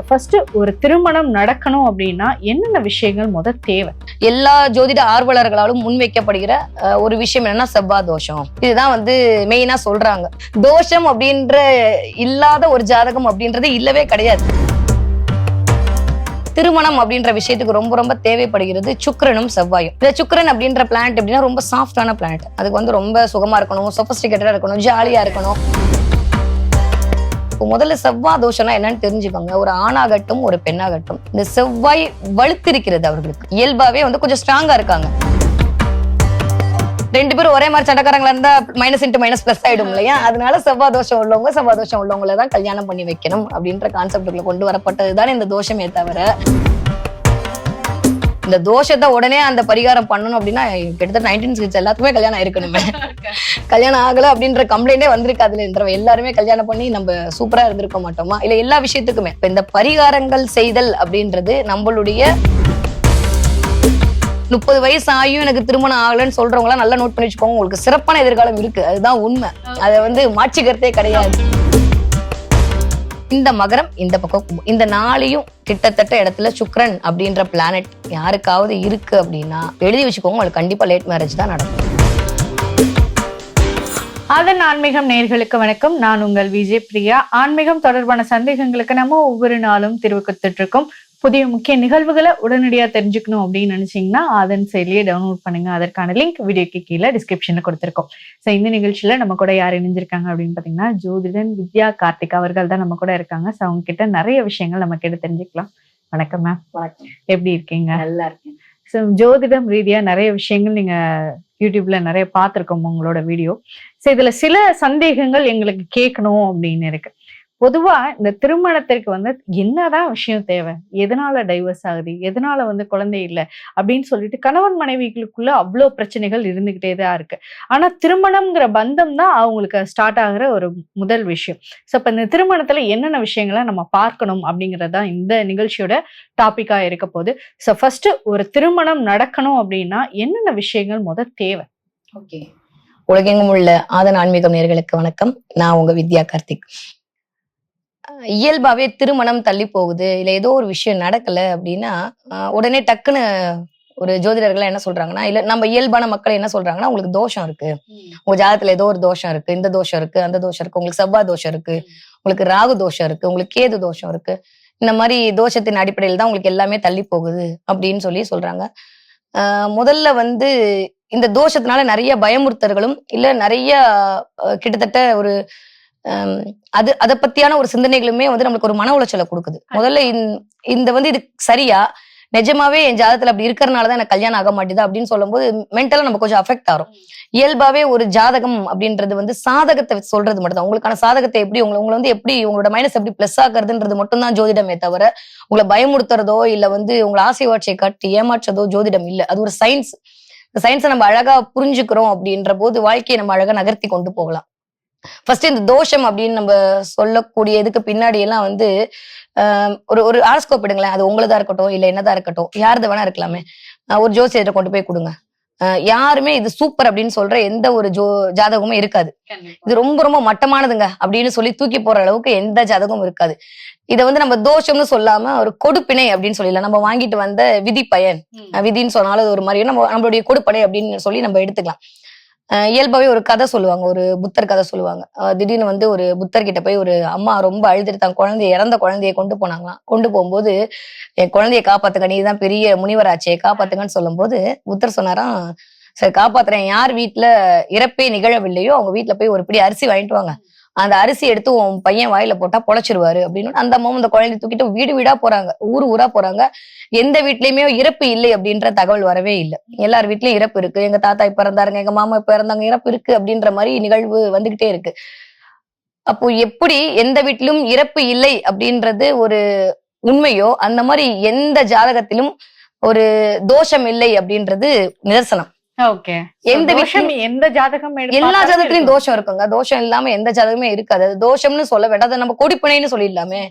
First ஒரு திருமணம் நடக்கணும் அப்படின்னா என்னென்ன விஷயங்கள் முத தேவை? எல்லா ஜோதிட ஆர்வலர்களாலும் முன்வைக்கப்படுகிற அஹ், ஒரு விஷயம் என்னன்னா செவ்வாய் தோஷம். இதுதான் வந்து மெயினா சொல்றாங்க. தோஷம் அப்படின்ற இல்லாத ஒரு ஜாதகம் அப்படின்றது இல்லவே கிடையாது. திருமணம் அப்படின்ற விஷயத்துக்கு ரொம்ப ரொம்ப தேவைப்படுகிறது சுக்கரனும் செவ்வாயும். இந்த சுக்கிரன் அப்படின்ற பிளானட் அப்படின்னா ரொம்ப சாஃப்டான பிளானட் அதுக்கு வந்து ரொம்ப சுகமா இருக்கணும் சொபஸ்டிகேட்டடா இருக்கணும் ஜாலியா இருக்கணும். இருக்கும். முதல்ல செவ்வாய் தோஷம்னா என்னன்னு தெரிஞ்சுக்கோங்க. ஒரு ஆணாகட்டும் ஒரு பெண்ணாகட்டும் இந்த செவ்வாய் வலுத்திருக்கிறது அவர்களுக்கு. இயல்பாவே வந்து கொஞ்சம் ஸ்ட்ராங்கா இருக்காங்க. ரெண்டு பேரும் ஒரே மாதிரி சண்டக்காரங்களா இருந்தா மைனஸ் இன்ட்டு மைனஸ் பிளஸ் ஆயிடும் இல்லையா? அதனால செவ்வாய் தோஷம் உள்ளவங்க செவ்வாய் தோஷம் உள்ளவங்கள தான் கல்யாணம் பண்ணி வைக்கணும் அப்படின்ற கான்செப்டுக்குள்ள கொண்டு வரப்பட்டது தான் இந்த தோஷமே தவிர. இந்த தோஷத்தை உடனே அந்த பரிகாரம் பண்ணணும் அப்படின்னா கிட்டத்தட்ட நைன்டீன் சிக்ஸ் எல்லாத்துக்குமே கல்யாணம் ஆயிருக்கணுமே. கல்யாணம் ஆகல அப்படின்ற கம்ப்ளைண்டே வந்திருக்கு அதுல இந்த எல்லாருமே கல்யாணம் பண்ணி நம்ம சூப்பரா இருந்திருக்க மாட்டோமா? இல்ல எல்லா விஷயத்துக்குமே. இப்ப இந்த பரிகாரங்கள் செய்தல் அப்படின்றது நம்மளுடைய முப்பது வயசு ஆகியும் எனக்கு திருமணம் ஆகலைன்னு சொல்றவங்க நல்லா நோட் பண்ணி வச்சுக்கோங்க. உங்களுக்கு சிறப்பான எதிர்காலம் இருக்கு. அதுதான் உண்மை. அதை வந்து மாற்றிக்கிறதே கிடையாது. இந்த மகரம் இந்த பக்கம் இந்த நாளையும் கிட்டத்தட்ட இடத்துல சுக்ரன் அப்படின்ற பிளானட் யாருக்காவது இருக்கு அப்படின்னா எழுதி வச்சுக்கோங்க உங்களுக்கு கண்டிப்பா லேட் மேரேஜ் தான் நடக்கும். அதன் ஆன்மீகம் நேர்களுக்கு வணக்கம். நான் உங்கள் விஜய் பிரியா. ஆன்மீகம் தொடர்பான சந்தேகங்களுக்கு நம்ம ஒவ்வொரு நாளும் தீர்வு கொடுத்துட்டு இருக்கோம். புதிய முக்கிய நிகழ்வுகளை உடனடியா தெரிஞ்சுக்கணும் அப்படின்னு நினைச்சீங்கன்னா அதன் செயலியை டவுன்லோட் பண்ணுங்க. அதற்கான லிங்க் வீடியோக்கு கீழே டிஸ்கிரிப்ஷன்ல கொடுத்திருக்கோம். ஸோ இந்த நிகழ்ச்சியில நம்ம கூட யார் இணைஞ்சிருக்காங்க அப்படின்னு பாத்தீங்கன்னா ஜோதிடன் வித்யா கார்த்திக் அவர்கள் தான் நம்ம கூட இருக்காங்க. ஸோ அவங்க கிட்ட நிறைய விஷயங்கள் நம்ம கிட்ட தெரிஞ்சுக்கலாம். வணக்கம் மேம் எப்படி இருக்கீங்க? நல்லா இருக்கேன். ஸோ ஜோதிடம் ரீதியா நிறைய விஷயங்கள் நீங்க யூடியூப்ல நிறைய பார்த்துருக்கோம் உங்களோட வீடியோ. ஸோ இதுல சில சந்தேகங்கள் எங்களுக்கு கேட்கணும் அப்படின்னு இருக்கு. பொதுவா இந்த திருமணத்திற்கு வந்து என்னதான் விஷயம் தேவை? எதனால டைவர்ஸ் ஆகுது? எதனால வந்து குழந்தை இல்லை? அப்படின்னு சொல்லிட்டு கணவன் மனைவிகளுக்குள்ள அவ்வளோ பிரச்சனைகள் இருந்துகிட்டே தான் இருக்கு. ஆனா திருமணம்ங்கிற பந்தம் தான் அவங்களுக்கு ஸ்டார்ட் ஆகுற ஒரு முதல் விஷயம். ஸோ இப்போ இந்த திருமணத்துல என்னென்ன விஷயங்களை நம்ம பார்க்கணும் அப்படிங்கறதுதான் இந்த நிகழ்ச்சியோட டாபிக்கா இருக்க போகுது. ஸோ ஃபர்ஸ்ட் ஒரு திருமணம் நடக்கணும் அப்படின்னா என்னென்ன விஷயங்கள் முத தேவை? ஓகே உலகெங்கும் உள்ள ஆதன் ஆன்மீகம் நேர்களுக்கு வணக்கம். நான் உங்க வித்யா கார்த்திக். இயல்பாகவே இயல்பாவே திருமணம் தள்ளி போகுது இல்ல ஏதோ ஒரு விஷயம் நடக்கல அப்படின்னா உடனே டக்குன்னு ஒரு ஜோதிடர்கள் என்ன சொல்றாங்கன்னா இல்ல நம்ம இயல்பான மக்கள் என்ன சொல்றாங்கன்னா உங்களுக்கு தோஷம் இருக்கு. உங்க ஜாதகத்துல ஏதோ ஒரு தோஷம் இருக்கு. இந்த தோஷம் இருக்கு அந்த தோஷம் இருக்கு. உங்களுக்கு செவ்வாய் தோஷம் இருக்கு. உங்களுக்கு ராகு தோஷம் இருக்கு. உங்களுக்கு கேது தோஷம் இருக்கு. இந்த மாதிரி தோஷத்தின் அடிப்படையில் தான் உங்களுக்கு எல்லாமே தள்ளி போகுது அப்படின்னு சொல்லி சொல்றாங்க. ஆஹ் முதல்ல வந்து இந்த தோஷத்தினால நிறைய பயமுறுத்தர்களும் இல்ல நிறைய கிட்டத்தட்ட ஒரு அது அதை பத்தியான ஒரு சிந்தனைகளுமே வந்து நம்மளுக்கு ஒரு மன உளைச்சலை கொடுக்குது. முதல்ல இந்த- வந்து இது சரியா? நிஜமாவே என் ஜாதகத்துல அப்படி இருக்கறனாலதான் எனக்கு கல்யாணம் ஆக மாட்டேது அப்படின்னு சொல்லும்போது மென்டலா நம்ம கொஞ்சம் அஃபெக்ட் ஆகும். இயல்பாவே ஒரு ஜாதகம் அப்படின்றது வந்து சாதகத்தை சொல்றது மட்டும்தான். உங்களுக்கான சாதகத்தை எப்படி உங்களை உங்களை வந்து எப்படி உங்களோட மைனஸ் எப்படி பிளஸ் ஆக்குறதுன்றது மட்டும்தான் ஜோதிடமே தவிர உங்களை பயமுறுத்துறதோ இல்ல வந்து உங்களை ஆசை வாட்சியை காட்டி ஏமாற்றுறதோ ஜோதிடம் இல்ல. அது ஒரு சயின்ஸ் இந்த சயின்ஸை நம்ம அழகா புரிஞ்சுக்கிறோம் அப்படின்ற போது வாழ்க்கையை நம்ம அழகா நகர்த்தி கொண்டு போகலாம். ஃபர்ஸ்ட் இந்த தோஷம் அப்படின்னு நம்ம சொல்லக்கூடிய இதுக்கு பின்னாடி எல்லாம் வந்து ஒரு ஒரு ஆரஸ்கோப் எடுங்களேன். அது உங்களதா இருக்கட்டும் இல்ல என்னதா இருக்கட்டும் யாரது வேணா இருக்கலாமே. ஒரு ஜோசியத்தை கொண்டு போய் கொடுங்க. யாருமே இது சூப்பர் அப்படின்னு சொல்ற எந்த ஒரு ஜோ ஜாதகமும் இருக்காது. இது ரொம்ப ரொம்ப மட்டமானதுங்க அப்படின்னு சொல்லி தூக்கி போற அளவுக்கு எந்த ஜாதகமும் இருக்காது. இதை வந்து நம்ம தோஷம்னு சொல்லாம ஒரு கொடுப்பினை அப்படின்னு சொல்லலாம் நம்ம வாங்கிட்டு வந்த விதி பயன் விதின்னு சொன்னாலும் அது ஒரு மாதிரி நம்ம நம்மளுடைய கொடுப்பனை அப்படின்னு சொல்லி நம்ம எடுத்துக்கலாம். அஹ் இயல்பாவே ஒரு கதை சொல்லுவாங்க ஒரு புத்தர் கதை சொல்லுவாங்க. திடீர்னு வந்து ஒரு புத்தர் கிட்ட போய் ஒரு அம்மா ரொம்ப அழுதுட்டு தன் குழந்தைய இறந்த குழந்தைய கொண்டு போனாங்களாம். கொண்டு போகும்போது என் குழந்தைய காப்பாத்துங்க நீ தான் பெரிய முனிவராச்சே காப்பாத்துங்கன்னு சொல்லும்போது புத்தர் சொன்னாராம் சரி காப்பாத்துறேன். யார் வீட்டுல இறப்பே நிகழவில்லையோ அவங்க வீட்டுல போய் ஒரு பிடி அரிசி வாங்கிட்டு வாங்க. அந்த அரிசி எடுத்து உன் பையன் வாயில போட்டா பொழைச்சிருவாரு அப்படின்னு அந்த அம்மாவும் அந்த குழந்தைய தூக்கிட்டு வீடு வீடா போறாங்க. ஊர் ஊரா போறாங்க. எந்த வீட்லயுமே இறப்பு இல்லை அப்படின்ற தகவல் வரவே இல்லை. எல்லார் வீட்லயும் இறப்பு இருக்கு. எங்க தாத்தா இப்ப இறந்தாருங்க எங்க மாமா இப்ப இறந்தாங்க இறப்பு இருக்கு அப்படின்ற மாதிரி நிகழ்வு வந்துகிட்டே இருக்கு. அப்போ எப்படி எந்த வீட்டிலும் இறப்பு இல்லை அப்படின்றது ஒரு உண்மையோ அந்த மாதிரி எந்த ஜாதகத்திலும் ஒரு தோஷம் இல்லை அப்படின்றது நிதர்சனம். எந்த விஷயம் எந்த ஜாதகம் எல்லா ஜாதகத்திலயும். தோஷம் இருக்குங்க. தோஷம் இல்லாம எந்த ஜாதகமே இருக்காது. அது தோஷம்னு சொல்ல வேண்டாம். நம்ம கொடிப்பினைன்னு சொல்லிடலாமே.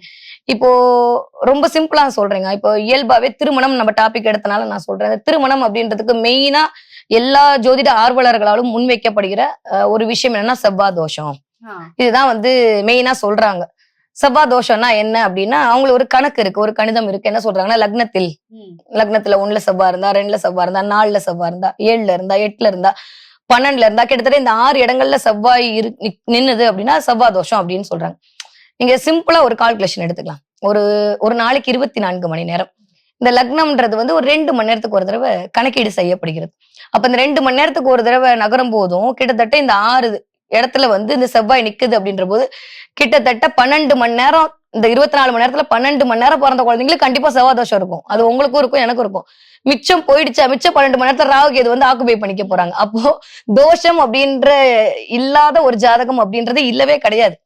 இப்போ ரொம்ப சிம்பிளா சொல்றேங்க. இப்போ இயல்பாவே திருமணம் நம்ம டாபிக் எடுத்தனால நான் சொல்றேன். திருமணம் அப்படின்றதுக்கு மெயினா எல்லா ஜோதிட ஆர்வலர்களாலும் முன்வைக்கப்படுகிற ஒரு விஷயம் என்னன்னா செவ்வாய் தோஷம். இதுதான் வந்து மெயினா சொல்றாங்க. செவ்வாய் தோஷம்னா என்ன அப்படின்னா அவங்களுக்கு ஒரு கணக்கு இருக்கு ஒரு கணிதம் இருக்கு. என்ன சொல்றாங்கன்னா லக்னத்தில். லக்னத்துல ஒண்ணுல செவ்வாய் இருந்தா ரெண்டுல செவ்வாய் இருந்தா நாலுல செவ்வாய் இருந்தா ஏழுல இருந்தா எட்டுல இருந்தா பன்னெண்டுல இருந்தா கிட்டத்தட்ட இந்த ஆறு இடங்கள்ல செவ்வாய் இரு நின்னுது அப்படின்னா செவ்வாய் தோஷம் அப்படின்னு சொல்றாங்க. நீங்க சிம்பிளா ஒரு கால்குலேஷன் எடுத்துக்கலாம். ஒரு ஒரு நாளைக்கு இருபத்தி நான்கு மணி நேரம். இந்த லக்னம்ன்றது வந்து ஒரு ரெண்டு மணி நேரத்துக்கு ஒரு தடவை கணக்கீடு செய்யப்படுகிறது. அப்ப இந்த ரெண்டு மணி நேரத்துக்கு ஒரு தடவை நகரும் போதும் கிட்டத்தட்ட இந்த ஆறு இடத்துல வந்து இந்த செவ்வாய் நிக்குது அப்படின்ற போது கிட்டத்தட்ட பன்னெண்டு மணி நேரம் இந்த இருபத்தி நாலு மணி நேரத்துல பன்னெண்டு மணி நேரம் பிறந்த குழந்தைங்களுக்கு கண்டிப்பா செவ்வாய் தோஷம் இருக்கும். அது உங்களுக்கும் இருக்கும் எனக்கும் இருக்கும். மிச்சம் போயிடுச்சா? மிச்சம் பன்னெண்டு மணி நேரத்துல ராகு கேது வந்து ஆக்குபை பண்ணிக்க போறாங்க. அப்போ தோஷம் அப்படின்ற இல்லாத ஒரு ஜாதகம் அப்படின்றது இல்லவே கிடையாது.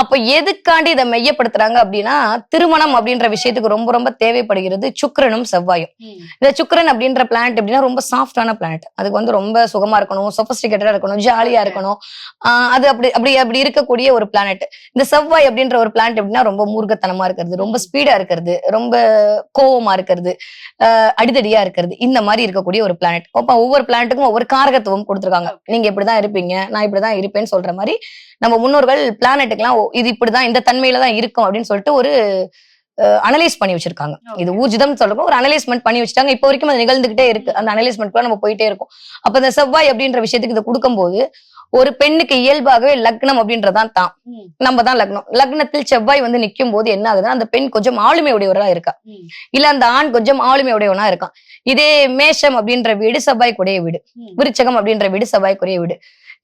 அப்ப எதுக்காண்டி இதை மையப்படுத்துறாங்க அப்படின்னா திருமணம் அப்படின்ற விஷயத்துக்கு ரொம்ப ரொம்ப தேவைப்படுகிறது சுக்கிரனும் செவ்வாயும். இந்த சுக்கிரன் அப்படின்ற பிளானட் அப்படின்னா ரொம்ப சாஃப்டான பிளானட் அதுக்கு வந்து ரொம்ப சுகமா இருக்கணும் சொபஸ்டிகேட்டடா இருக்கணும் ஜாலியா இருக்கணும். அது அப்படி அப்படி அப்படி இருக்கக்கூடிய ஒரு பிளானட் இந்த செவ்வாய் அப்படின்ற ஒரு பிளானட் எப்படின்னா ரொம்ப மூர்க்கத்தனமா இருக்கிறது ரொம்ப ஸ்பீடா இருக்கிறது ரொம்ப கோவமா இருக்கிறது அடிதடியா இருக்கிறது. இந்த மாதிரி இருக்கக்கூடிய ஒரு பிளானட் அப்ப ஒவ்வொரு பிளானட்டுக்கும் ஒவ்வொரு காரகத்துவம் கொடுத்துருக்காங்க. நீங்க இப்படிதான் இருப்பீங்க நான் இப்படிதான் இருப்பேன்னு சொல்ற மாதிரி நம்ம முன்னோர்கள் பிளானட்டுக்கெல்லாம் இது இப்படிதான் இந்த தன்மையில தான் இருக்கும் அப்படின்னு சொல்லிட்டு ஒரு அனலைஸ் பண்ணி வச்சிருக்காங்க. இது ஊர்ஜிதம் சொல்றப்போ ஒரு அனலைஸ்மெண்ட் பண்ணி வச்சுட்டாங்க. இப்போ வரைக்கும் அது நிகழ்ந்துகிட்டே இருக்கு. அந்த அனலைஸ்மெண்ட் நம்ம போயிட்டே இருக்கும். அப்ப இந்த செவ்வாய் அப்படின்ற விஷயத்துக்கு இதை கொடுக்கும்போது ஒரு பெண்ணுக்கு இயல்பாகவே லக்னம் அப்படின்றதான் தான். நம்ம தான் லக்னம். லக்னத்தில் செவ்வாய் வந்து நிக்கும் போது என்ன ஆகுதுன்னா அந்த பெண் கொஞ்சம் ஆளுமை உடையவரா இருக்கா. இல்ல அந்த ஆண் கொஞ்சம் ஆளுமை உடையவனா இருக்கான் இதே மேஷம் அப்படின்ற வீடு செவ்வாய்க்குடைய வீடு. விருச்சகம் அப்படின்ற வீடு செவ்வாய்க்குரிய வீடு.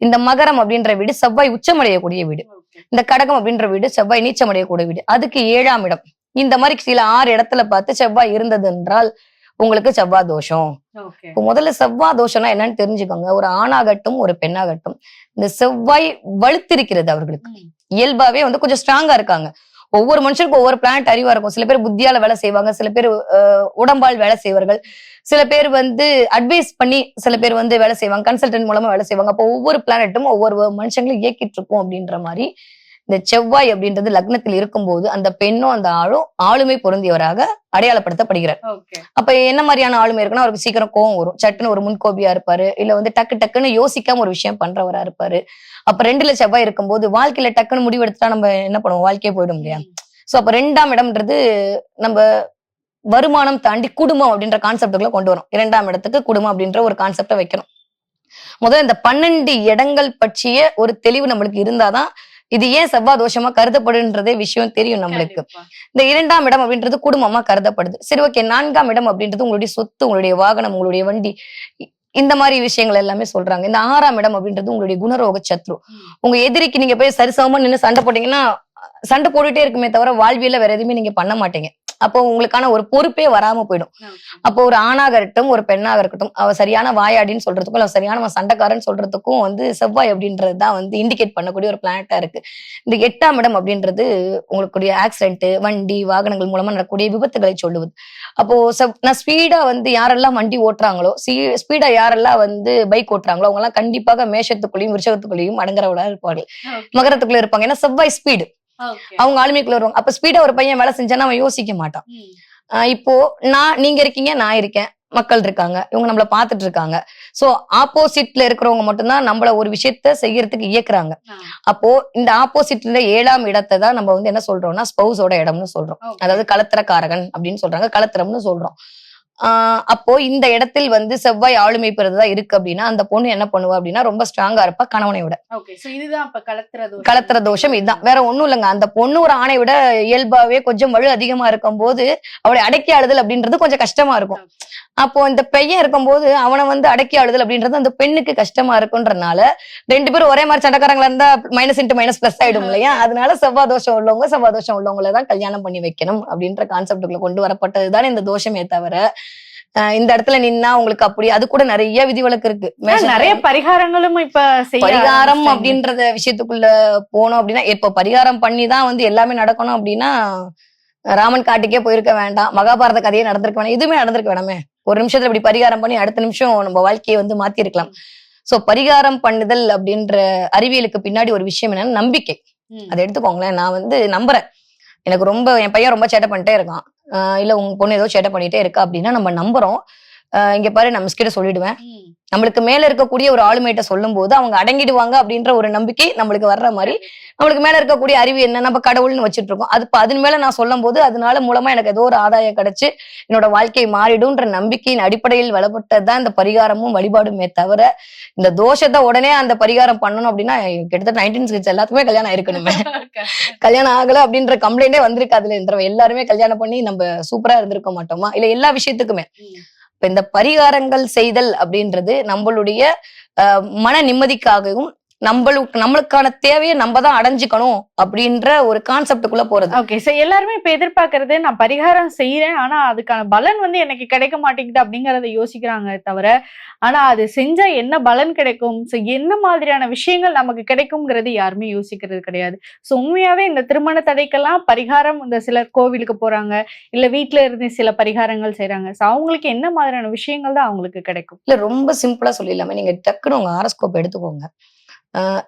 இந்த மகரம் அப்படின்ற வீடு செவ்வாய் உச்சமடையக்கூடிய வீடு. இந்த கடகம் அப்படின்ற வீடு செவ்வாய் நீச்சமடையக்கூடிய வீடு. அதுக்கு ஏழாம் இடம். இந்த மாதிரி சில ஆறு இடத்துல பார்த்து செவ்வாய் இருந்தது என்றால் உங்களுக்கு செவ்வாய் தோஷம். இப்போ முதல்ல செவ்வாய் தோஷம்னா என்னன்னு தெரிஞ்சுக்கோங்க. ஒரு ஆணாகட்டும் ஒரு பெண்ணாகட்டும். இந்த செவ்வாய் வலுத்திருக்கிறது அவர்களுக்கு. இயல்பாவே வந்து கொஞ்சம் ஸ்ட்ராங்கா இருக்காங்க. ஒவ்வொரு மனுஷருக்கும் ஒவ்வொரு பிளானட் அறிவா இருக்கும். சில பேர் புத்தியால வேலை செய்வாங்க சில பேர் உடம்பால் வேலை செய்வார்கள். சில பேர் வந்து அட்வைஸ் பண்ணி சில பேர் வந்து வேலை செய்வாங்க. கன்சல்டன்ட் மூலமா வேலை செய்வாங்க. அப்போ ஒவ்வொரு பிளானட்டும் ஒவ்வொரு மனுஷங்களும் இயக்கிட்டு இருக்கும் அப்படின்ற மாதிரி இந்த செவ்வாய் அப்படின்றது லக்னத்தில் இருக்கும்போது அந்த பெண்ணும் அந்த ஆளும் ஆளுமை பொருந்தியவராக அடையாளப்படுத்தப்படுகிறார். அப்ப என்ன மாதிரியான ஆளுமை இருக்குன்னா அவருக்கு சீக்கிரம் கோவம் வரும். சட்டுன்னு ஒரு முன்கோபியா இருப்பாரு. இல்ல வந்து டக்கு டக்குன்னு யோசிக்காம ஒரு விஷயம் பண்றவரா இருப்பாரு. அப்ப ரெண்டுல செவ்வாய் இருக்கும்போது வாழ்க்கையில டக்குன்னு முடிவெடுத்தா நம்ம என்ன பண்ணுவோம்? வாழ்க்கையே போயிடும் இல்லையா? சோ அப்ப ரெண்டாம் இடம்ன்றது நம்ம வருமானம் தாண்டி குடும்பம் அப்படின்ற கான்செப்டுக்குள்ள கொண்டு வரும். இரண்டாம் இடத்துக்கு குடும்பம் அப்படின்ற ஒரு கான்செப்டை வைக்கணும். முதல்ல இந்த பன்னெண்டு இடங்கள் பற்றிய ஒரு தெளிவு நம்மளுக்கு இருந்தாதான் இது ஏன் செவ்வாய் தோஷமா கருதப்படுன்றதே விஷயம் தெரியும் நம்மளுக்கு. இந்த இரண்டாம் இடம் அப்படின்றது குடும்பமா கருதப்படுது. சரி ஓகே நான்காம் இடம் அப்படின்றது உங்களுடைய சொத்து உங்களுடைய வாகனம் உங்களுடைய வண்டி இந்த மாதிரி விஷயங்கள் எல்லாமே சொல்றாங்க. இந்த ஆறாம் இடம் அப்படின்றது உங்களுடைய குணரோக சத்ரு. உங்க எதிரிக்கு நீங்க போய் சரிசமமா நின்னு சண்டை போட்டீங்கன்னா சண்டை போட்டுட்டே இருக்குமே தவிர வாழ்வியல வேற எதுவுமே நீங்க பண்ண மாட்டீங்க. அப்போ உங்களுக்கான ஒரு பொறுப்பே வராம போயிடும். அப்போ ஒரு ஆணாக இருக்கட்டும் ஒரு பெண்ணாக இருக்கட்டும் அவ சரியான வாயாடின்னு சொல்றதுக்கும் இல்ல சரியான சண்டைக்காரன்னு சொல்றதுக்கும் வந்து செவ்வாய் அப்படின்றது தான் வந்து இண்டிகேட் பண்ணக்கூடிய ஒரு பிளானட்டா இருக்கு. இந்த எட்டாம் இடம் அப்படின்றது உங்களுடைய ஆக்சிடென்ட் வண்டி வாகனங்கள் மூலமா நடக்கக்கூடிய விபத்துகளை சொல்லுவது. அப்போ நான் ஸ்பீடா வந்து யாரெல்லாம் வண்டி ஓட்டுறாங்களோ ஸ்பீடா யாரெல்லாம் வந்து பைக் ஓட்டுறாங்களோ அவங்க எல்லாம் கண்டிப்பாக மேஷத்துக்குள்ளேயும் விருஷகத்துக்குள்ளேயும் அடங்குறவளா இருப்பார்கள். மகரத்துக்குள்ள இருப்பாங்க. ஏன்னா செவ்வாய் ஸ்பீடு அவங்க ஆளுமைக்குள்ள வருவாங்க. அப்ப ஸ்பீடா ஒரு பையன் வேலை செஞ்சானா அவன் யோசிக்க மாட்டான். இப்போ நான் நீங்க இருக்கீங்க நான் இருக்கேன். மக்கள் இருக்காங்க. இவங்க நம்மள பாத்துட்டு இருக்காங்க. சோ ஆப்போசிட்ல இருக்கிறவங்க மட்டும்தான் நம்மள ஒரு விஷயத்த செய்யறதுக்கு இயக்குறாங்க. அப்போ இந்த ஆப்போசிட்ல ஏழாம் இடத்தை தான் நம்ம வந்து என்ன சொல்றோம்னா ஸ்பௌஸோட இடம்னு சொல்றோம். அதாவது களத்திரக்காரகன் அப்படின்னு சொல்றாங்க. களத்திரம்னு சொல்றோம். ஆஹ் அப்போ இந்த இடத்தில் வந்து செவ்வாய் ஆளுமை பெறுதா இருக்கு அப்படின்னா அந்த பொண்ணு என்ன பண்ணுவா அப்படின்னா ரொம்ப ஸ்ட்ராங்கா இருப்பா கணவனை விட கலத்துற தோஷம். இதுதான். வேற ஒண்ணும் இல்லைங்க. அந்த பொண்ணு ஒரு ஆணை விட இயல்பாவே கொஞ்சம் வலு அதிகமா இருக்கும் போது அவளை அடக்கி ஆளுதல் அப்படின்றது கொஞ்சம் கஷ்டமா இருக்கும். அப்போ இந்த பையன் இருக்கும்போது அவனை வந்து அடக்கி ஆளுதல் அப்படின்றது அந்த பெண்ணுக்கு கஷ்டமா இருக்குன்றனால ரெண்டு பேரும் ஒரே மாதிரி சண்டைக்காரங்களா இருந்தா மைனஸ் இன்ட்டு மைனஸ் பிளஸ் ஆயிடும் இல்லையா? அதனால செவ்வாய் தோஷம் உள்ளவங்க செவ்வாய் தோஷம் உள்ளவங்கள தான் கல்யாணம் பண்ணி வைக்கணும் அப்படின்ற கான்செப்டுக்குள்ள கொண்டு வரப்பட்டதுதான் இந்த தோஷமே தவிர இந்த இடத்துல நின்னா உங்களுக்கு அப்படி அது கூட நிறைய விதிவிலக்கு இருக்கு. நிறைய பரிகாரங்களும் இப்ப பரிகாரம். அப்படின்றத விஷயத்துக்குள்ள போனோம் அப்படின்னா இப்ப பரிகாரம் பண்ணி தான் வந்து எல்லாமே நடக்கணும் அப்படின்னா ராமன் காட்டுக்கே போயிருக்க வேண்டாம். மகாபாரத கதையே நடந்திருக்க வேண்டாம் எதுவுமே நடந்திருக்க வேணாமே. ஒரு நிமிஷத்துல இப்படி பரிகாரம் பண்ணி அடுத்த நிமிஷம் நம்ம வாழ்க்கையை வந்து மாத்தி இருக்கலாம் சோ பரிகாரம் பண்ணுதல் அப்படின்ற அறிவியலுக்கு பின்னாடி ஒரு விஷயம் என்னன்னா நம்பிக்கை. அதை எடுத்துக்கோங்களேன். நான் வந்து நம்புறேன். எனக்கு ரொம்ப என் பையன் ரொம்ப சேட்டை பண்ணிட்டே இருக்கான். இல்ல உங்க பொண்ணு ஏதோ சேட்டை பண்ணிட்டே இருக்கா அப்படின்னா நம்ம நம்புறோம். இங்க பாரு நான் மிஸ் கிட்ட சொல்லிடுவேன் நம்மளுக்கு மேல இருக்கக்கூடிய ஒரு ஆளுமையிட்ட சொல்லும் போது அவங்க அடங்கிடுவாங்க அப்படின்ற ஒரு நம்பிக்கை நம்மளுக்கு வர்ற மாதிரி நம்மளுக்கு மேல இருக்கக்கூடிய அறிவு என்ன நம்ம கடவுள்னு வச்சுட்டு இருக்கோம் அது அதன் மேல நான் சொல்லும் போது அதனால மூலமா எனக்கு ஏதோ ஒரு ஆதாயம் கிடைச்சு என்னோட வாழ்க்கை மாறிடும்ன்ற நம்பிக்கையின் அடிப்படையில் வளப்பட்டதுதான் இந்த பரிகாரமும் வழிபாடுமே தவிர இந்த தோஷத்தை உடனே அந்த பரிகாரம் பண்ணணும் அப்படின்னா கிட்டத்தட்ட நைன்டீன் சிக்ஸ் எல்லாத்துக்குமே கல்யாணம் இருக்கணுமே கல்யாணம் ஆகல அப்படின்ற கம்ப்ளைண்டே வந்திருக்காதுல இந்த எல்லாருமே கல்யாணம் பண்ணி நம்ம சூப்பரா இருந்திருக்க மாட்டோமா? இல்ல எல்லா விஷயத்துக்குமே. இப்ப இந்த பரிகாரங்கள் செய்தல் அப்படின்றது நம்மளுடைய மன நிம்மதிக்காகவும் நம்மளுக்கு நம்மளுக்கான தேவையை நம்ம தான் அடைஞ்சுக்கணும் அப்படின்ற ஒரு கான்செப்டுக்குள்ள போறது. ஓகே சோ எல்லாருமே இப்ப எதிர்பார்க்கறது நான் பரிகாரம் செய்யறேன் ஆனா அதுக்கான பலன் வந்து எனக்கு கிடைக்க மாட்டேங்குது அப்படிங்கறத யோசிக்கிறாங்க தவிர ஆனா அது செஞ்சா என்ன பலன் கிடைக்கும்? சோ என்ன மாதிரியான விஷயங்கள் நமக்கு கிடைக்கும்ங்கிறது யாருமே யோசிக்கிறது கிடையாது. சோ உண்மையாவே இந்த திருமண தடைக்கெல்லாம் பரிகாரம் இந்த சிலர் கோவிலுக்கு போறாங்க இல்ல வீட்ல இருந்து சில பரிகாரங்கள் செய்றாங்க. சோ அவங்களுக்கு என்ன மாதிரியான விஷயங்கள் தான் அவங்களுக்கு கிடைக்கும்? இல்ல ரொம்ப சிம்பிளா சொல்லிடலாமே. நீங்க டக்குனு உங்க ஆரஸ்கோப் எடுத்துக்கோங்க.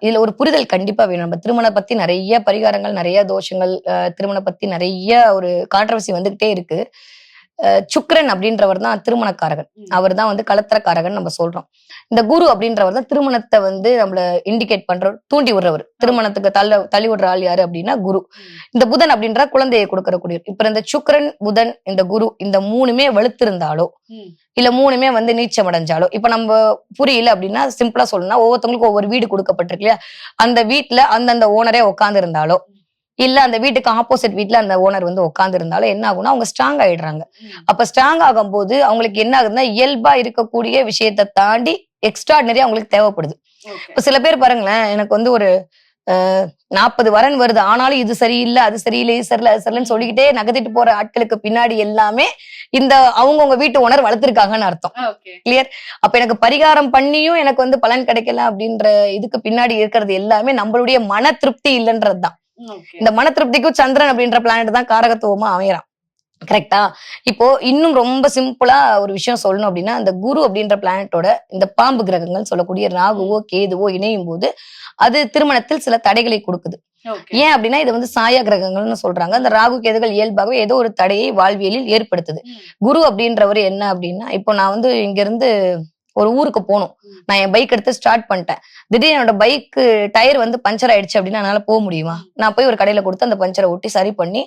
இதுல ஒரு புரிதல் கண்டிப்பா வேணும். நம்ம திருமணம் பத்தி நிறைய பரிகாரங்கள் நிறைய தோஷங்கள் திருமண திருமணம் பத்தி நிறைய ஒரு கான்ட்ரவர்சி வந்துகிட்டே இருக்கு. ஆஹ் சுக்கிரன் அப்படின்றவர் தான் திருமணக்காரகன். அவர் தான் வந்து கலத்திரக்காரகன் நம்ம சொல்றோம். இந்த குரு அப்படின்றவர் தான் திருமணத்தை வந்து நம்மள இண்டிகேட் பண்ற தூண்டி விடுறவர். திருமணத்துக்கு தள்ள தள்ளி விடுற ஆள் யாரு அப்படின்னா குரு. இந்த புதன் அப்படின்ற குழந்தையை கொடுக்கறக்கூடியவர் இப்ப இந்த சுக்கிரன் புதன் இந்த குரு இந்த மூணுமே வலுத்திருந்தாலோ ம். இல்ல மூணுமே வந்து நீச்சம் அடைஞ்சாலோ இப்ப நம்ம புரியல அப்படின்னா சிம்பிளா சொல்லணும்னா ஒவ்வொருத்தவங்களுக்கும் ஒவ்வொரு வீடு கொடுக்கப்பட்டிருக்கு இல்லையா? அந்த வீட்டுல அந்தந்த ஓனரே உட்கார்ந்து இருந்தாலோ இல்ல அந்த வீட்டுக்கு ஆப்போசிட் வீட்ல அந்த ஓனர் வந்து உட்கார்ந்து இருந்தாலும் என்ன ஆகும்னா அவங்க ஸ்ட்ராங் ஆயிடுறாங்க. அப்ப ஸ்ட்ராங் ஆகும்போது அவங்களுக்கு என்ன ஆகுதுன்னா இயல்பா இருக்கக்கூடிய விஷயத்தை தாண்டி எக்ஸ்ட்ராடினரி அவங்களுக்கு தேவைப்படுது. இப்ப சில பேர் பாருங்களேன் எனக்கு வந்து ஒரு நாற்பது வரன் வருது. ஆனாலும் இது சரியில்லை அது சரியில்லை இது சரியில்லை அது சரியில்லைன்னு சொல்லிக்கிட்டே நகர்த்திட்டு போற ஆட்களுக்கு பின்னாடி எல்லாமே இந்த அவங்கவுங்க வீட்டு ஓனர் வளர்த்திருக்காங்கன்னு அர்த்தம். அப்ப எனக்கு பரிகாரம் பண்ணியும் எனக்கு வந்து பலன் கிடைக்கல அப்படின்ற இதுக்கு பின்னாடி இருக்கிறது எல்லாமே நம்மளுடைய மன திருப்தி இல்லைன்றதுதான். இந்த மன திருப்திக்கும் சந்திரன் அப்படின்ற பிளானட் தான் காரகத்துவமா அமையறான். கரெக்டா இப்போ இன்னும் ரொம்ப சிம்பிளா ஒரு விஷயம் சொல்லணும் அப்படின்னா அந்த குரு அப்படின்ற பிளானட்டோட இந்த பாம்பு கிரகங்கள் சொல்லக்கூடிய ராகுவோ கேதுவோ இணையும் போது அது திருமணத்தில் சில தடைகளை கொடுக்குது. ஏன் அப்படின்னா இது வந்து சாயா கிரகங்கள்னு சொல்றாங்க. அந்த ராகு கேதுகள் இயல்பாகவே ஏதோ ஒரு தடையை வாழ்வியலில் ஏற்படுத்துது. குரு அப்படின்றவர் என்ன அப்படின்னா இப்போ நான் வந்து இங்க இருந்து ஒரு ஊருக்கு போகணும். நான் என் பைக் எடுத்து ஸ்டார்ட் பண்ணிட்டேன். திடீர்னு என்னோட பைக் டயர் வந்து பஞ்சர் ஆயிடுச்சு அப்படின்னா என்னால போக முடியுமா? நான் போய் ஒரு கடையில கொடுத்து அந்த பஞ்சரை ஒட்டி சரி பண்ணி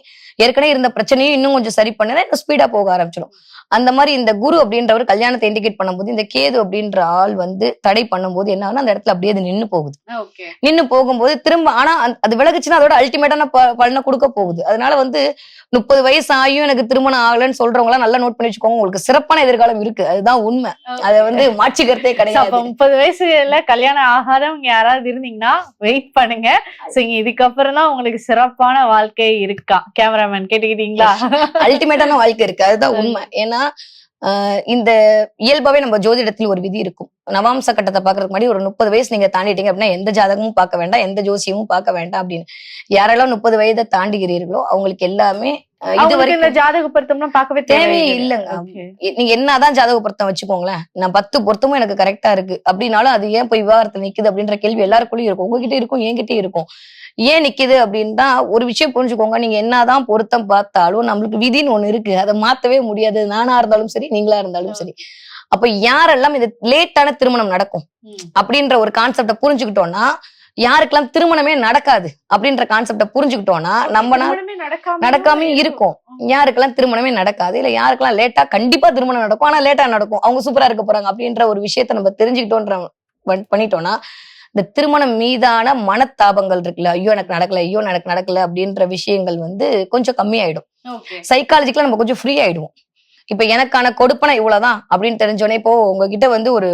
ஏற்கனவே இருந்த பிரச்சனையும் இன்னும் கொஞ்சம் சரி பண்ணேன்னா இன்னும் ஸ்பீடா போக ஆரம்பிச்சிடும். அந்த மாதிரி இந்த குரு அப்படின்றவர் கல்யாணத்தை இண்டிகேட் பண்ணும்போது இந்த கேது அப்படின்ற ஆள் வந்து தடை பண்ணும்போது என்ன அந்த இடத்துல அப்படியே அது நின்னு போகுது. நின்னு போகும்போது திரும்ப ஆனா அது விலகுச்சுன்னா அதோட அல்டிமேட்டான பலனை கொடுக்க போகுது. அதனால வந்து முப்பது வயசு ஆகியும் எனக்கு திருமணம் ஆகலைன்னு சொல்றவங்க நல்லா நோட் பண்ணி வச்சுக்கோங்க. உங்களுக்கு சிறப்பான எதிர்காலம் இருக்கு. அதுதான் உண்மை. அதை வந்து மாற்றிக்கிறதே கிடையாது. முப்பது வயசுல கல்யாணம் ஆகாதவங்க யாராவது இருந்தீங்கன்னா வெயிட் பண்ணுங்க. சோ இங்க இதுக்கப்புறம் தான் உங்களுக்கு சிறப்பான வாழ்க்கை இருக்கா? கேமராமேன் கேட்டுக்கிட்டீங்களா? அல்டிமேட்டான வாழ்க்கை இருக்கு. அதுதான் உண்மை. ஏன்னா பாத்தீங்கன்னா இந்த இயல்பாவே நம்ம ஜோதிடத்தில் ஒரு விதி இருக்கும். நவாம்ச கட்டத்தை பாக்குறதுக்கு முன்னாடி ஒரு முப்பது வயசு நீங்க தாண்டிட்டீங்க அப்படின்னா எந்த ஜாதகமும் பார்க்க வேண்டாம் எந்த ஜோசியமும் பார்க்க வேண்டாம் அப்படின்னு. யாரெல்லாம் முப்பது வயதை தாண்டுகிறீர்களோ அவங்களுக்கு எல்லாமே இது அவங்களுக்கு இந்த வரைக்கும் ஜாதக பொருத்தம்லாம் பார்க்கவே தேவையே. இல்லைங்க. நீங்க என்னதான் ஜாதக பொருத்தம் வச்சுக்கோங்களேன். நான் பத்து பொருத்தமும் எனக்கு கரெக்டா இருக்கு. அப்படின்னாலும் அது ஏன் போய் விவாகரத்துல நிக்குது அப்படின்ற கேள்வி எல்லாருக்குள்ளயும் இருக்கும். உங்ககிட்ட இருக்கும் என்கிட்ட இருக்கும். ஏன் நிக்குது அப்படின்னா ஒரு விஷயம் புரிஞ்சுக்கோங்க. நீங்க என்னதான் பொருத்தம் பார்த்தாலும் நம்மளுக்கு விதின்னு ஒண்ணு இருக்கு. அதை மாத்தவே முடியாது. நானா இருந்தாலும் சரி நீங்களா இருந்தாலும் சரி. அப்ப யாரெல்லாம் இது லேட்டான திருமணம் நடக்கும். அப்படின்ற ஒரு கான்செப்ட புரிஞ்சுக்கிட்டோம்னா யாருக்கெல்லாம் திருமணமே நடக்காது அப்படின்ற கான்செப்ட புரிஞ்சுக்கிட்டோம்னா நம்ம நடக்காம இருக்கும். யாருக்கெல்லாம் திருமணமே நடக்காது இல்ல யாருக்கெல்லாம் லேட்டா கண்டிப்பா திருமணம் நடக்கும் ஆனா லேட்டா நடக்கும் அவங்க சூப்பரா இருக்க போறாங்க அப்படின்ற ஒரு விஷயத்த நம்ம தெரிஞ்சுக்கிட்டோன்ற பண்- பண்ணிட்டோம்னா இந்த திருமணம் மீதான மனத்தாபங்கள் இருக்குல்ல ஐயோ எனக்கு நடக்கல ஐயோ எனக்கு நடக்கல அப்படின்ற விஷயங்கள் வந்து கொஞ்சம் கம்மியாயிடும். சைக்காலஜிக்கலா நம்ம கொஞ்சம் ஃப்ரீ ஆயிடுவோம். இப்ப எனக்கான கொடுப்பனை இவ்வளவுதான் அப்படின்னு தெரிஞ்சோடனே இப்போ உங்ககிட்ட வந்து ஒரு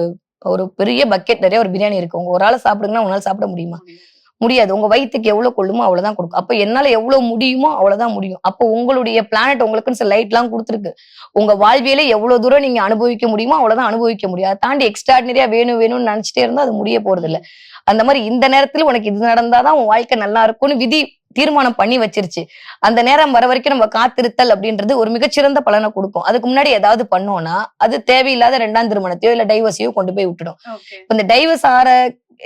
ஒரு பெரிய பக்கெட் நிறைய ஒரு பிரியாணி இருக்கு. உங்க ஒரு ஆள் சாப்பிடுங்கன்னா உங்களால சாப்பிட முடியுமா? முடியாது. உங்க வயிற்றுக்கு எவ்வளவு கொள்ளுமோ அவ்வளவுதான் கொடுக்கும். அப்ப என்னால எவ்வளவு முடியுமோ அவ்வளவுதான் முடியும். அப்போ உங்களுடைய பிளானட் உங்களுக்குன்னு சில லைட் எல்லாம் கொடுத்துருக்கு. உங்க வாழ்வியல எவ்வளவு தூரம் நீங்க அனுபவிக்க முடியுமோ அவ்வளவுதான் அனுபவிக்க முடியும். அதை தாண்டி எக்ஸ்ட்ராடினரியா வேணும் வேணும்னு நினைச்சிட்டே இருந்தா அது முடிய போறது இல்லை அந்த மாதிரி இந்த நேரத்துல உனக்கு இது நடந்தாதான் உன் வாழ்க்கை நல்லா இருக்கும்னு விதி தீர்மானம் பண்ணி வச்சிருச்சு. அந்த நேரம் வர வரைக்கும் நம்ம காத்திருத்தல் அப்படின்றது ஒரு மிகச்சிறந்த பலனை கொடுக்கும். அதுக்கு முன்னாடி ஏதாவது பண்ணோம்னா அது தேவையில்லாத ரெண்டாம் திருமணத்தையோ இல்ல டைவர்ஸையோ கொண்டு போய் விட்டுடும். இந்த டைவர்ஸ் ஆற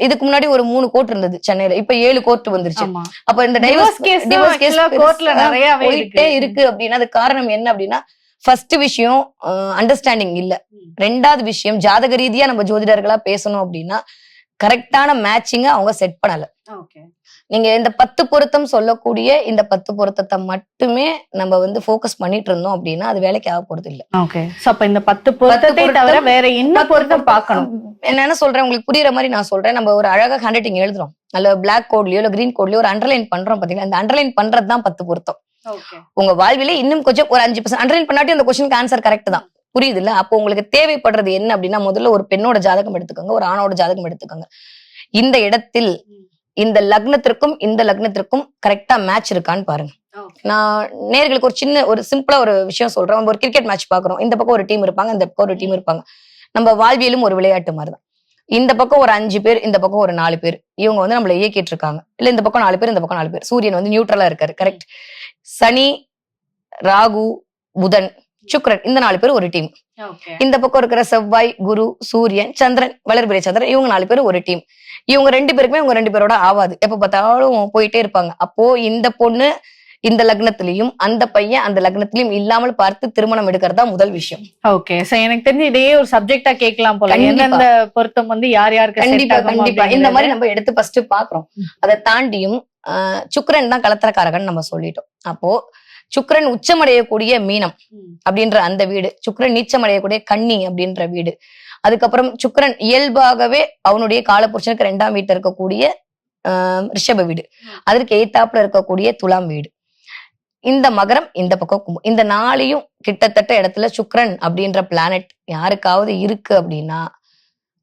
இதுக்கு முன்னாடி ஒரு மூணு கோர்ட் இருந்தது சென்னையில. இப்ப ஏழு கோர்ட் வந்துருச்சு. அப்ப இந்த டிவோர்ஸ் டைவர்ஸ் கேஸ் case கோர்ட்ல நிறையவே போயிட்டே இருக்கு அப்படின்னா அது காரணம் என்ன அப்படின்னா ஃபர்ஸ்ட் விஷயம் அண்டர்ஸ்டாண்டிங் இல்ல. ரெண்டாவது விஷயம் ஜாதக ரீதியா நம்ம ஜோதிடர்களா பேசணும் அப்படின்னா கரெக்டான மேட்சிங்க அவங்க செட் பண்ணல. நீங்க இந்த பத்து பொருத்தம் சொல்லக்கூடிய இந்த பத்து பொருத்தத்தை மட்டுமே நம்ம வந்து ஃபோக்கஸ் பண்ணிட்டு இருந்தோம் அப்படின்னா அது வேலைக்கு ஆக போறது இல்ல. ஓகே சோ அப்ப இந்த பத்து பொருத்தத்தை தவிர வேற என்ன பொருத்தம் பார்க்கணும்? என்னன்னு சொல்றேன் உங்களுக்கு புரியுற மாதிரி நான் சொல்றேன். நம்ம ஒரு அழகா ஹேண்ட் ரைட்டிங் எழுதுறோம் அல்ல பிளாக் கோட்லயோ இல்ல கிரீன் கோட்லயோ ஒரு அண்டர்லைன் பண்றோம் பாத்தீங்களா? அந்த அண்டர்லைன் பண்றது தான் பத்து பொருத்தம். உங்க வாழ்வில இன்னும் கொஞ்சம் ஒரு அஞ்சு பர்சன்ட் அண்டர்லைன் பண்ணாட்டி அந்த கொஸ்டினுக்கு ஆன்சர் கரெக்ட் தான். புரியுது இல்ல? அப்போ உங்களுக்கு தேவைப்படுறது என்ன அப்படின்னா முதல்ல ஒரு பெண்ணோட ஜாதகம் எடுத்துக்கோங்க ஒரு ஆணோட ஜாதகம் எடுத்துக்கோங்க. இந்த இடத்தில். இந்த லக்னத்திற்கும் இந்த லக்னத்திற்கும் கரெக்டா மேட்ச் இருக்கான்னு பாருங்க. நான் நேர்களுக்கு ஒரு சின்ன ஒரு சிம்பிளா ஒரு விஷயம் சொல்றேன். நம்ம ஒரு கிரிக்கெட் மேட்ச் பாக்குறோம் இந்த பக்கம் ஒரு டீம் இருப்பாங்க இந்த பக்கம் ஒரு டீம் இருப்பாங்க. நம்ம வாழ்வியலும் ஒரு விளையாட்டு மாதிரி தான் இந்த பக்கம் ஒரு அஞ்சு பேர் இந்த பக்கம் ஒரு நாலு பேர். இவங்க வந்து நம்மள இயக்கிட்டு இருக்காங்க. இல்ல இந்த பக்கம் நாலு பேர் இந்த பக்கம் நாலு பேர். சூரியன் வந்து நியூட்ரலா இருக்காரு கரெக்ட் சனி ராகு புதன். சுக்கிரன் இந்த நாலு பேர் ஒரு டீம் இந்த பக்கம் இருக்கிற செவ்வாய் குரு சூரியன் சந்திரன் வளர்பிறை சந்திரன் இவங்க நாலு பேர் ஒரு டீம் இவங்க ரெண்டு பேருக்குமே இவங்க ரெண்டு பேரோட ஆவாது. எப்ப பார்த்தாலும் போயிட்டே இருப்பாங்க. அப்போ இந்த பொண்ணு இந்த லக்னத்திலையும் அந்த பையன் அந்த லக்னத்திலையும் இல்லாமல் பார்த்து திருமணம் எடுக்கிறது முதல் விஷயம். ஓகே சோ எனக்கு தெரிஞ்சு இதையே ஒரு சப்ஜெக்டா கேட்கலாம் போல. எந்தெந்த பொருத்தம் வந்து யார் யாருக்கு கண்டிப்பா கண்டிப்பா. இந்த. மாதிரி நம்ம எடுத்து ஃபர்ஸ்ட் பாக்குறோம். அதை தாண்டியும் சுக்கிரன் தான் கலத்திரக்காரகன் நம்ம சொல்லிட்டோம். அப்போ சுக்கிரன் உச்சமடையக்கூடிய மீனம். அப்படின்ற அந்த வீடு. சுக்கிரன் நீச்சமடையக்கூடிய கன்னி அப்படின்ற வீடு. அதுக்கப்புறம் சுக்கிரன் இயல்பாகவே அவனுடைய காலபுருஷனுக்கு ரெண்டாம் வீட்டுல இருக்கக்கூடிய ரிஷப வீடு. அதற்கு எய்த்தாப்புல இருக்கக்கூடிய துலாம் வீடு. இந்த மகரம் இந்த பக்கம் கும்பம் இந்த நாளையும் கிட்டத்தட்ட இடத்துல சுக்கிரன் அப்படின்ற பிளானட் யாருக்காவது இருக்கு அப்படின்னா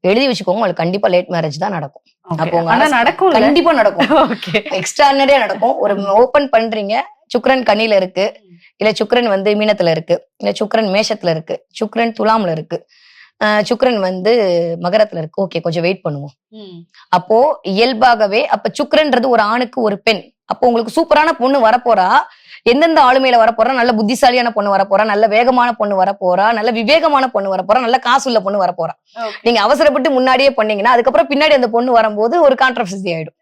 எழுதி வச்சுக்கோங்க. உங்களுக்கு கண்டிப்பா லேட் மேரேஜ் தான் நடக்கும். அப்போ நடக்கும் கண்டிப்பா நடக்கும். எக்ஸ்ட்ரானரியா நடக்கும். ஒரு ஓபன் பண்றீங்க. சுக்கிரன் கண்ணில இருக்கு. இல்ல சுக்கிரன் வந்து மீனத்துல இருக்கு. இல்ல சுக்கிரன் மேஷத்துல இருக்கு. சுக்கிரன் துலாம்ல இருக்கு. ஆஹ் சுக்கிரன் வந்து மகரத்துல இருக்கு. ஓகே கொஞ்சம் வெயிட் பண்ணுவோம். அப்போ இயல்பாகவே அப்ப சுக்கிரன்றது ஒரு ஆணுக்கு ஒரு பெண். அப்போ உங்களுக்கு சூப்பரான பொண்ணு வரப்போறா. எந்தெந்த ஆளுமையில வரப்போறா? நல்ல புத்திசாலியான பொண்ணு வரப்போறா? நல்ல வேகமான பொண்ணு வரப்போறா? நல்ல விவேகமான பொண்ணு வரப்போறா? நல்ல காசுள்ள பொண்ணு வரப்போறா? நீங்க அவசரப்பட்டு முன்னாடியே பண்ணீங்கன்னா அதுக்கப்புறம் பின்னாடி அந்த பொண்ணு வரும்போது ஒரு கான்ட்ரவர்சி ஆயிடும்.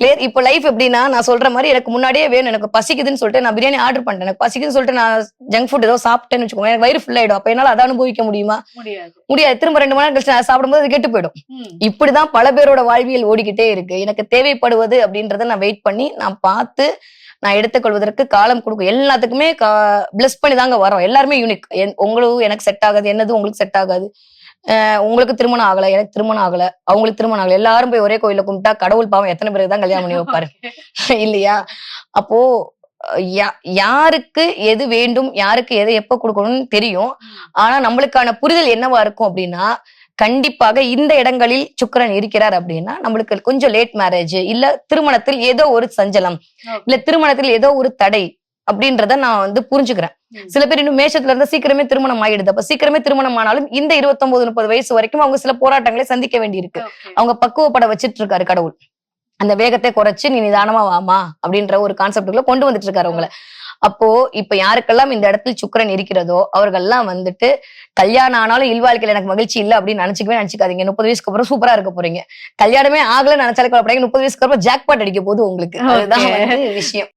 கிளியர் இப்போ லைஃப் எப்படின்னா நான் சொல்ற மாதிரி எனக்கு முன்னாடியே வேணும். எனக்கு பசிக்குதுன்னு சொல்லிட்டு நான் பிரியாணி ஆர்டர் பண்ணிட்டேன் எனக்கு பசிக்குதுன்னு சொல்லிட்டு நான் ஜங்க் ஃபுட் ஏதோ சாப்பிட்டேன்னு வச்சுக்கோங்க எனக்கு வயிறு ஃபுல் ஆயிடும். அப்ப என்னால அதை அனுபவிக்க முடியுமா? முடியாது. திரும்ப ரெண்டு மணி நேரம் கழிச்சு நான் சாப்பிடும்போது அது கெட்டு போயிடும். இப்படிதான் பல பேரோட வாழ்வியல் ஓடிக்கிட்டே இருக்கு. எனக்கு தேவைப்படுவது அப்படின்றத நான் வெயிட் பண்ணி நான் பார்த்து நான் எடுத்துக்கொள்வதற்கு காலம் கொடுக்கும். எல்லாத்துக்குமே பிளஸ் பண்ணி தாங்க வரோம் எல்லாருமே யூனிக் உங்களுக்கு எனக்கு செட் ஆகாது. என்னது உங்களுக்கு செட் ஆகாது. உங்களுக்கு திருமணம் ஆகல. எனக்கு திருமணம் ஆகல. அவங்களுக்கு திருமணம் ஆகல. எல்லாரும் போய் ஒரே கோயில கும்பிட்டா கடவுள் பாவம் எத்தனை பேருக்கு தான் கல்யாணம் பண்ணி வைப்பாரு. இல்லையா? அப்போ யாருக்கு எது வேண்டும்? யாருக்கு எதை எப்ப கொடுக்கணும்னு தெரியும். ஆனா நம்மளுக்கான புரிதல் என்னவா இருக்கும் அப்படின்னா கண்டிப்பாக இந்த இடங்களில் சுக்கிரன் இருக்கிறார் அப்படின்னா நம்மளுக்கு கொஞ்சம் லேட் மேரேஜ் இல்ல திருமணத்தில் ஏதோ ஒரு சஞ்சலம் இல்ல திருமணத்தில் ஏதோ ஒரு தடை அப்படின்றத நான் வந்து புரிஞ்சுக்கிறேன். சில பேர் இன்னும் மேஷத்துல இருந்தா சீக்கிரமே திருமணம் ஆயிடுது. அப்ப சீக்கிரமே திருமணம் ஆனாலும் இந்த 29 முப்பது வயசு வரைக்கும் அவங்க சில போராட்டங்களை சந்திக்க வேண்டியிருக்கு. அவங்க பக்குவப்பட வச்சிட்டு இருக்காரு கடவுள். அந்த வேகத்தை குறைச்சு நீ நிதானமா வாமா அப்படின்ற ஒரு கான்செப்டுக்குள்ள கொண்டு வந்துட்டு இருக்காரு அவங்கள. அப்போ இப்ப யாருக்கெல்லாம் இந்த இடத்தில் சுக்கிரன் இருக்கிறதோ அவர்கள்லாம் வந்துட்டு கல்யாணம் ஆனாலும் இல்வாழ்க்கையில எனக்கு மகிழ்ச்சி இல்ல அப்படின்னு நினைச்சுக்கவே நினைச்சுக்காதீங்க. முப்பது வயசுக்கு அப்புறம் சூப்பரா இருக்க போறீங்க. கல்யாணமே ஆகல நினைச்சாலே கவலைப்படாதீங்க. முப்பது வயசுக்கு அப்புறம் ஜாக்பாட் அடிக்க போது உங்களுக்கு. அதுதான் விஷயம்.